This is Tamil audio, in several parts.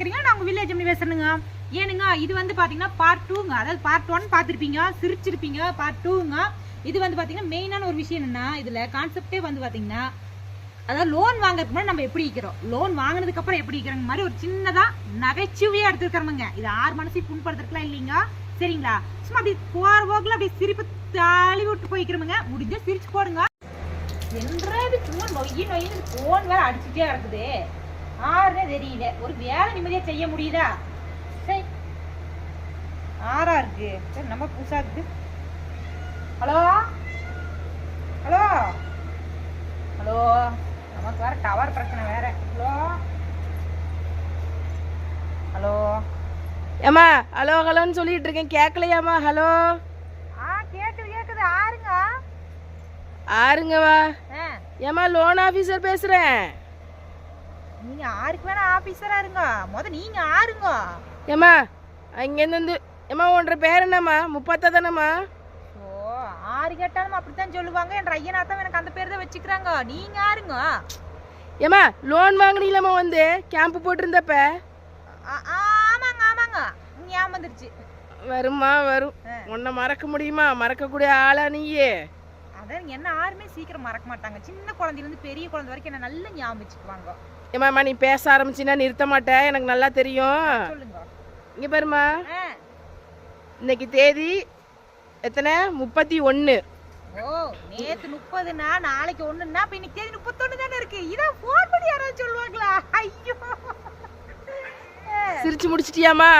கேட்குறீங்களா நான் உங்கள் வில்லேஜ் எப்படி பேசுறேங்க ஏனுங்க இது வந்து பார்த்தீங்கன்னா பார்ட் டூங்க அதாவது பார்ட் ஒன் பார்த்துருப்பீங்க சிரிச்சிருப்பீங்க பார்ட் டூங்க இது வந்து பார்த்தீங்கன்னா மெயினான ஒரு விஷயம் என்னன்னா இதில் கான்செப்டே வந்து பார்த்தீங்கன்னா அதாவது லோன் வாங்குறதுக்கு முன்னாடி நம்ம எப்படி இருக்கிறோம்? லோன் வாங்கினதுக்கு அப்புறம் எப்படி இருக்கிறோங்க மாதிரி ஒரு சின்னதாக நகைச்சுவையாக எடுத்துருக்கிறோமுங்க. இது ஆறு மனசையும் புண்படுத்துறதுக்குலாம் இல்லைங்க. சரிங்களா? சும்மா அப்படி போகிற போக்கில் அப்படியே சிரிப்பு தாளி விட்டு போய்க்கிறோமுங்க. முடிஞ்ச சிரிச்சு போடுங்க. என்றது சும்மா நொய்யி நொய்யின்னு ஃபோன் வேற அடிச்சுட்டே கிடக்குது. ஆறுனே தெரியல. ஒரு வேலை நிம்மதியா செய்ய முடியுதா? சரி ஆறா இருக்கு. சரி நம்ம புதுசா இருக்கு. ஹலோ? ஹலோ? ஹலோ? நமக்கு வேற டவர் பிரச்சனை வேற. ஹலோ? ஹலோ? ஏம்மா ஹலோ ஹலோன்னு சொல்லிட்டு இருக்கேன். கேட்கலையாம்மா ஹலோ? ஆ கேக்குது கேக்குது. ஆறுங்க. ஆறுங்கவா ஆ. ஏம்மா லோன் ஆஃபீஸர் பேசுகிறேன் நீங்க ஆருக்கு வேணா ஆபீசரா இருங்க. முத நீங்க ஆறுங்க. ஏம்மா அங்கேருந்து வந்து ஏம்மா உன்ற பேர் என்னம்மா? முப்பத்தா தானம்மா ஓ ஆறு கேட்டாலும் அப்படித்தான் சொல்லுவாங்க. என் ஐயனாத்தான் எனக்கு அந்த பேர் தான் வச்சுக்கிறாங்க. நீங்க ஆறுங்க. ஏம்மா லோன் வாங்கினீங்களம்மா வந்து? கேம்ப் போட்டிருந்தப்ப? ஆமாங்க ஆமாங்க. ஞாபகம் வந்துருச்சு. வருமா. வரும் உன்னை மறக்க முடியுமா? மறக்கக்கூடிய ஆளா நீயே. அதான் என்ன யாருமே சீக்கிரம் மறக்க மாட்டாங்க. சின்ன குழந்தையில இருந்து பெரிய குழந்தை வரைக்கும் என்ன நல்லா ஞாபகம் வச்சுக்குவாங்க. ஏம்மா நீ பேச ஆரம்பிச்சின்னா நிறுத்த மாட்டேன். எனக்கு நல்லா தெரியும். இங்கே பாருமா. இன்னைக்கு தேதி எத்தனை? முப்பத்தி ஒன்று ஓ நேத்து முப்பதுனா நாளைக்கு ஒண்ணுன்னா அப்ப இன்னைக்கு தேதி முப்பத்தொன்னு தானே இருக்கு. இதான் போன் பண்ணி யாராவது சொல்லுவாங்களா? ஐயோ. சிரிச்சு முடிச்சிட்டியாம்மா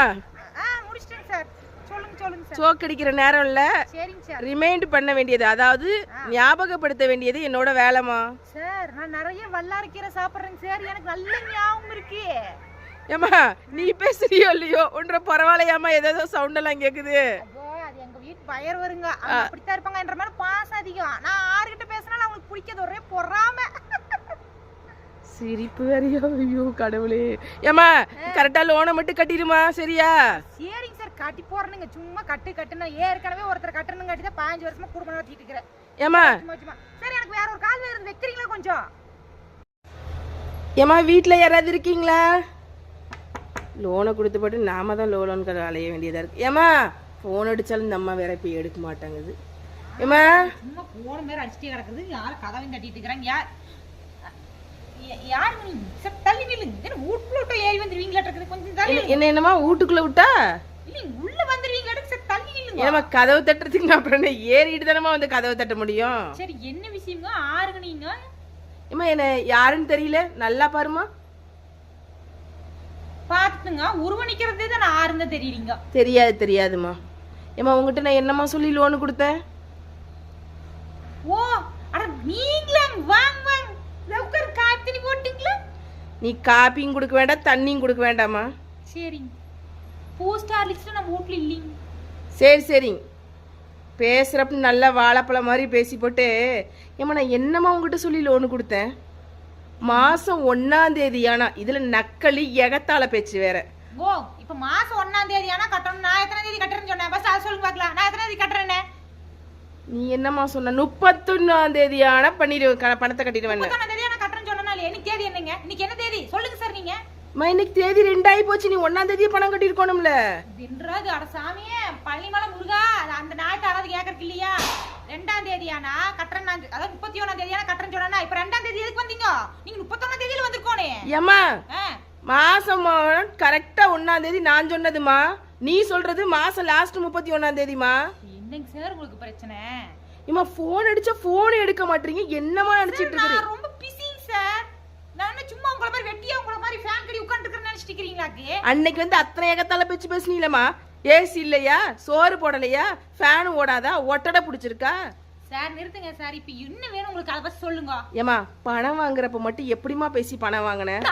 ஆ முடிச்சிட்டேங்க சார் சொல்லுங்க சொல்லுங்க சார் சோக்கடிக்கிற நேரம் இல்லை ரிமைண்ட் பண்ண வேண்டியது. அதாவது ஞாபகப்படுத்த வேண்டியது என்னோட வேலைமா சார் நான் நிறைய வல்லாரக்கீரை சாப்பிடுறேங்க சார். எனக்கு நல்ல ஞாபகம் இருக்கு. ஏம்மா நீ பேசுறியோ இல்லையோ? ஒன்ற பரவாயில்லையாம்மா ஏதோ சவுண்ட் எல்லாம் கேக்குது. எங்க வீட்டு பயர் வருங்க. அப்படித்தான் இருப்பாங்க. என்ற மாதிரி பாசம் அதிகம். நான் ஆறுகிட்ட பேசினாலும் அவங்களுக்கு பிடிக்காது. ஒரே பொறாம. சிரிப்பு வேறையோ? ஐயோ கடவுளே. ஏம்மா கரெக்டா லோனை மட்டும் கட்டிடுமா? சரியா? கட்டி போறேனுங்க சும்மா கட்டு கட்டுன்னு. ஏற்கனவே ஒருத்தர் கட்டணும் கட்டி தான் பதினஞ்சு வருஷமா குடும்பம் நடத்திட்டு இருக்கிறேன். சும்மா சரி எனக்கு வேற ஒரு கால் வேறு வைக்கிறீங்களா கொஞ்சம்? ஏம்மா வீட்டில் யாராவது இருக்கீங்களா? லோனை கொடுத்து போட்டு நாம தான் லோன் கடை அலைய வேண்டியதா இருக்கு. ஏம்மா ஃபோன் அடிச்சாலும் இந்த அம்மா வேற இப்போ எடுக்க மாட்டாங்குது. ஏம்மா? சும்மா போன மாதிரி அடிச்சுட்டே கிடக்குது. யாரும் கதவையும் தட்டிட்டு இருக்கிறாங்க? யார்? யாரு தள்ளி நில்லுங்க வீட்டுக்குள்ள விட்டு ஏறி வந்துருவீங்களா இருக்குது. கொஞ்சம் என்ன- என்ன என்னம்மா? வீட்டுக்குள்ள விட்டா? உள்ள வந்துருவீங்களா சார் தள்ளி நில்லுங்க. கதவு தட்டுறதுக்கு அப்புறம் ஏறிட்டு தானம்மா வந்து கதவை தட்ட முடியும்? சரி என்ன விஷயங்க ஆறுங்க நீங்க என்ன யாருன்னு தெரியல? நல்லா பாருமா பாத்துட்டுங்க உருவணிக்கிறதே தான் நான் ஆறுங்க தெரியுறீங்க. தெரியாது தெரியாதும்மா. ஏம்மா உங்ககிட்ட நான் என்னம்மா சொல்லி லோனு கொடுத்தேன்? ஓ அட நீங்களா வாங்க வாங்க. உட்கார் காத்தினி போட்டீங்களா நீ காப்பியும் கொடுக்க வேண்டாம் தண்ணியும் கொடுக்க வேண்டாம்மா. சரிங்க. போஸ்ட் ஹார்லிக்ஸ்ல நம்ம வீட்ல இல்லைங்க. சரி சரிங்க பேசுகிறப்ப நல்லா வாழைப்பழம் மாதிரி பேசி போட்டு ஏம்மா நான் என்னம்மா உங்ககிட்ட சொல்லி லோனு கொடுத்தேன்? மாதம் ஒன்றாம் தேதி ஆனா இதில் நக்களி எகத்தால பேச்சு வேற. ஓ இப்ப மாசம் ஒண்ணாம் தேதி ஆனா கட்டணும். நான் எத்தனை தேதி கட்டுறேன்னு சொன்னேன். பஸ் அதை சொல்லுங்க பார்க்கலாம். நான் எத்தனை தேதி கட்டுறேன்னு நீ என்னம்மா சொன்ன? முப்பத்தொன்னாம் தேதி ஆனா பண்ணிடு க- பணத்தை கட்டிடுவேன் தேதி நான் கட்டுறேன்னு சொன்னாலே இன்னைக்கு தேதி என்னங்க? இன்னைக்கு என்ன தேதி? சொல்லுங்க சார் நீங்க. அம்மா இன்னைக்கு தேதி ரெண்டாயி போச்சு. நீ ஒன்னாம் தேதியே பணம் கட்டியிருக்கணும்ல. தின்றது அட சாமியே பள்ளிமலை முருகா அந்த நாட்டு யாராவது கேட்கறதுக்கு இல்லையா? ரெண்டாம் தேதி ஆனா கட்டுறேன் அதாவது முப்பத்தி ஒண்ணாம் தேதி ஆனா கட்டுறேன்னு சொன்னா இப்ப ரெண்டாம் தேதி எதுக்கு வந்தீங்க? நீங்க முப்பத்தொன்னாம் தேதியில வந்திருக்கோனே. ஏம்மா ஆ, மாசம் கரெக்டா ஒன்னாம் தேதி நான் சொன்னதுமா? நீ சொல்றது மாசம் லாஸ்ட் முப்பத்தி ஒன்னாம் தேதிமா? என்னங்க சார் உங்களுக்கு பிரச்சனை? ஏம்மா ஃபோன் அடிச்சா ஃபோன் எடுக்க மாட்டீங்க. என்னமா நினைச்சிட்டு இருக்குது நான் ரொம்ப பிஸிங்க சார் நான் என்ன சும்மா உங்கள மாதிரி வெட்டியா உங்கள மாதிரி ஃபேன் கடி நினைச்சிட்டு இருக்கீங்களாக்கு அன்னைக்கு வந்து அத்தனை ஏகத்தால பேச்சு பேசுனீங்களம்மா. ஏசி இல்லையா? சோறு போடலையா? ஃபேன் ஓடாதா? ஒட்டடை பிடிச்சிருக்கா? சார் நிறுத்துங்க சார். இப்ப என்ன வேணும் உங்களுக்கு? அதை பத்தி சொல்லுங்க. ஏம்மா பணம் வாங்குறப்ப மட்டும் எப்படிம்மா பேசி பணம் வாங்கினேன்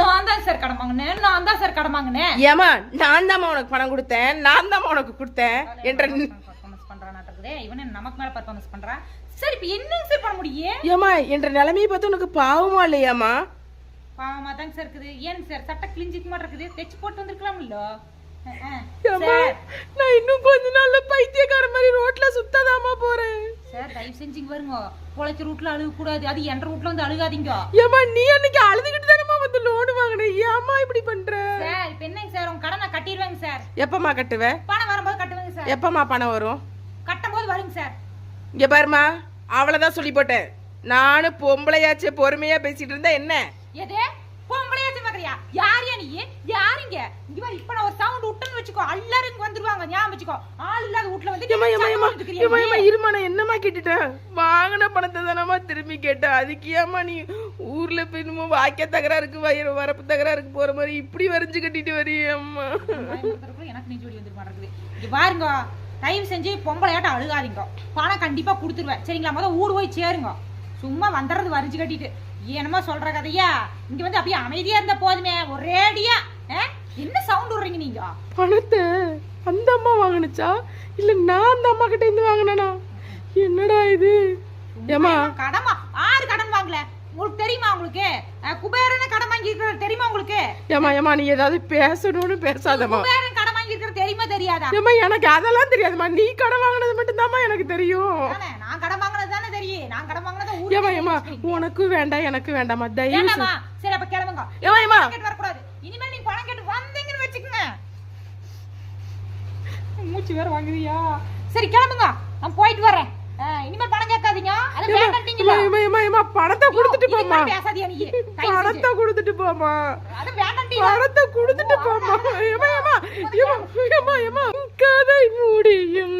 நான் தான் சார் கடன் வாங்கினேன். நான் தான் சார் கடன் வாங்கினேன். ஏம்மா நான் தாம்மா உனக்கு பணம் கொடுத்தேன். நான் தாம்மா உனக்கு கொடுத்தேன். என்ற பர்ஃபார்மன்ஸ் பண்றானாட்டக்குதே இவன் நமக்கு மேல பர்ஃபார்மன்ஸ் பண்றான் சார் இப்ப என்னங்க சார் பண்ண முடியும்? ஏம்மா என்ற நிலைமையை பார்த்து உனக்கு பாவமா இல்லையாம்மா? பாவமா தாங்க சார் இருக்குது. ஏன் சார் சட்டை கிழிஞ்சிக்க மாட்டேன் இருக்குது தைச்சு போட்டு வந்திருக்கலாம்ல நான் இன்னும் கொஞ்ச நாள்ல பைத்தியக்கார மாதிரி ரோட்ல சுத்தாதாமா போறேன். சார் தயவு செஞ்சு இங்க வருங்க. பொழைச்ச ரூட்ல அழுக கூடாது அது என்ற ரூட்ல வந்து அழுகாதீங்க. ஏமா நீ அன்னைக்கு அழுதுகிட்டு தானமா வந்து லோன் வாங்கின? ஏமா இப்படி பண்ற? சார் இப்ப என்னங்க சார் உங்க கடனை கட்டிடுவாங்க சார் எப்பமா கட்டுவ? பணம் வரும்போது கட்டுவாங்க சார் எப்பமா பணம் வரும்? கட்டும் போது வருங்க சார் இங்க பாருமா அவ்வளவுதான் சொல்லி போட்டேன். நானும் பொம்பளையாச்சே பொறுமையா பேசிட்டு இருந்தா என்ன? எது? பொம்பளையாச்சும் பாக்குறியா யார் நீ? யாருங்க? இங்க பாரு இப்ப நான் ஒரு சவுண்ட் விட்டுன்னு வச்சுக்கோ எல்லாரும் இங்க வந்துருவாங்க ஞாபகம் வச்சுக்கோ. ஆள் இல்லாத வீட்ல வந்து இருமா நான் என்னமா கேட்டுட்டேன்? வாங்கின பணத்தை தானமா திரும்பி கேட்டேன். அதுக்கு ஏமா நீ ஊர்ல போய் என்னமோ வாக்கிய தகராறுக்கு வயிறு வரப்பு தகராறுக்கு போற மாதிரி இப்படி வரைஞ்சு கட்டிட்டு வரியாம்மா. எனக்கு நெஞ்சு வலி வந்துரு மாட்டேங்குது இங்க பாருங்க தயவு செஞ்சு பொம்பளையாட்டம் அழுகாதீங்க. பணம் கண்டிப்பா கொடுத்துருவேன். சரிங்களா? முத ஊர் போய் சேருங்க. சும்மா வந்துடுறது வரிஞ்சு கட்டிட்டு. என்னமோ சொல்ற கதையா? இங்க வந்து அப்படியே அமைதியா இருந்த போதுமே. ஒரேடியா? என்ன சவுண்ட் விடுறீங்க நீங்க? பணத்தை அந்த அம்மா வாங்கினுச்சா? இல்ல நான் அந்த அம்மா கிட்ட இருந்து வாங்கினா என்னடா இது? ஏமா கடமா? ஆறு கடன் வாங்கல. உங்களுக்கு தெரியுமா உங்களுக்கு? குபேரன் கடன் வாங்கி இருக்கிறது தெரியுமா உங்களுக்கு? ஏமா ஏமா நீ ஏதாவது பேசணும்னு பேசாதம்மா. குபேரன் கடன் வாங்கி இருக்கிறது தெரியுமா தெரியாதா? ஏமா எனக்கு அதெல்லாம் தெரியாதும்மா. நீ கடன் வாங்கினது மட்டும் எனக்கு தெரியும் தானே, நான் கடன் வாங்கினது தானே தெரியும் நான் கடன் வாங்கினதை ஊருக்கு ஏமா ஏமா. உனக்கு வேண்டாம் எனக்கு வேண்டாமா தயவு சரி அப்ப கிளம்புங்க. ஏமா ஏமா கேட்டு வரக்கூடாது. இனிமேல் நீங்க பணம் கேட்டு வந்தீங்கன்னு வச்சுக்கோங்க. மூச்சு வேற வாங்குதியா சரி கிளம்புங்க. நான் போயிட்டு வரேன். இனிமேல் பணம் கேட்காதீங்க. அது ஏமா, வேண்டாம்ட்டீங்களா ஏமா, ஏமா, ஏமா, பணத்தை கொடுத்துட்டு போமா பேசாதீயா நீ. பணத்தை கொடுத்துட்டு போமா அது வேண்டாம்ட்டீங்களா பணத்தை கொடுத்துட்டு போமா ஏமா ஏமா ஏமா ஏமா ஏமா கதை முடியும்